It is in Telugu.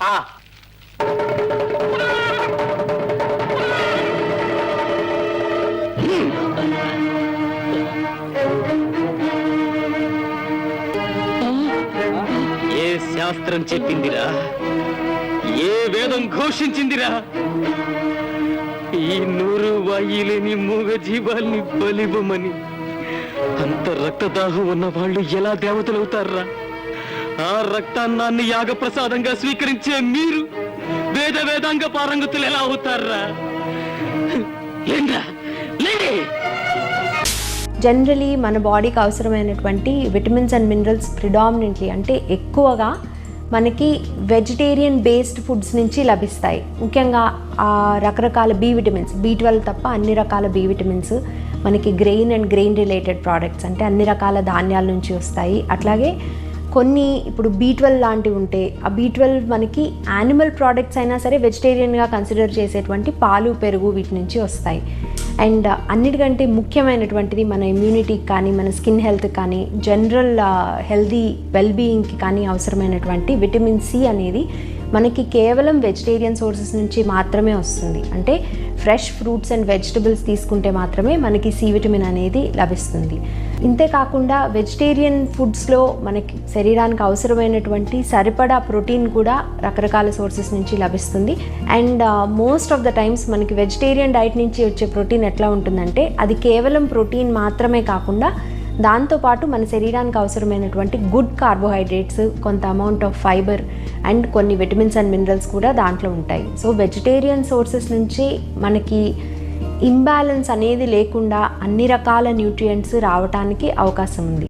ఆ, ఏ శాస్త్రం చెప్పిందిరా? ఏ వేదం ఘోషించిందిరా? ఈ నూరు వాయిలేని మూగ జీవాల్ని బలివ్వమని అంత రక్తదాహం ఉన్న వాళ్ళు ఎలా దేవతలవుతారా ఆ రక్తాన్నాన్ని యాగప్రసాదంగా స్వీకరించే మీరు వేద వేదాంగ పారంగతులు ఎలా అవుతారా? జనరలీ మన బాడీకి అవసరమైనటువంటి విటమిన్స్ అండ్ మినరల్స్ ప్రిడామినెంట్లీ అంటే ఎక్కువగా మనకి వెజిటేరియన్ బేస్డ్ ఫుడ్స్ నుంచి లభిస్తాయి. ముఖ్యంగా ఆ రకరకాల బి విటమిన్స్ బి ట్వెల్వ్ తప్ప అన్ని రకాల బి విటమిన్స్ మనకి grain and grain related products అంటే అన్ని రకాల ధాన్యాల నుంచి వస్తాయి. అట్లాగే కొన్ని ఇప్పుడు బీ ట్వెల్వ్ లాంటివి ఉంటే ఆ బీ ట్వెల్వ్ మనకి యానిమల్ ప్రోడక్ట్స్ అయినా సరే వెజిటేరియన్గా కన్సిడర్ చేసేటువంటి పాలు పెరుగు వీటి నుంచి వస్తాయి. అండ్ అన్నిటికంటే ముఖ్యమైనటువంటిది మన ఇమ్యూనిటీకి కానీ మన స్కిన్ హెల్త్ కానీ జనరల్ హెల్దీ వెల్బీయింగ్కి కానీ అవసరమైనటువంటి విటమిన్ సి అనేది మనకి కేవలం వెజిటేరియన్ సోర్సెస్ నుంచి మాత్రమే వస్తుంది. అంటే ఫ్రెష్ ఫ్రూట్స్ అండ్ వెజిటబుల్స్ తీసుకుంటే మాత్రమే మనకి సి విటమిన్ అనేది లభిస్తుంది. ఇంతే కాకుండా వెజిటేరియన్ ఫుడ్స్లో మనకి శరీరానికి అవసరమైనటువంటి సరిపడా ప్రోటీన్ కూడా రకరకాల సోర్సెస్ నుంచి లభిస్తుంది. And most of the times మనకి వెజిటేరియన్ డైట్ నుంచి వచ్చే ప్రోటీన్ ఎట్లా ఉంటుందంటే అది కేవలం ప్రోటీన్ మాత్రమే కాకుండా దాంతోపాటు మన శరీరానికి అవసరమైనటువంటి గుడ్ కార్బోహైడ్రేట్స్ కొంత అమౌంట్ ఆఫ్ ఫైబర్ అండ్ కొన్ని విటమిన్స్ అండ్ మినరల్స్ కూడా దాంట్లో ఉంటాయి. సో వెజిటేరియన్ సోర్సెస్ నుంచి మనకి ఇంబ్యాలెన్స్ అనేది లేకుండా అన్ని రకాల న్యూట్రియంట్స్ రావడానికి అవకాశం ఉంది.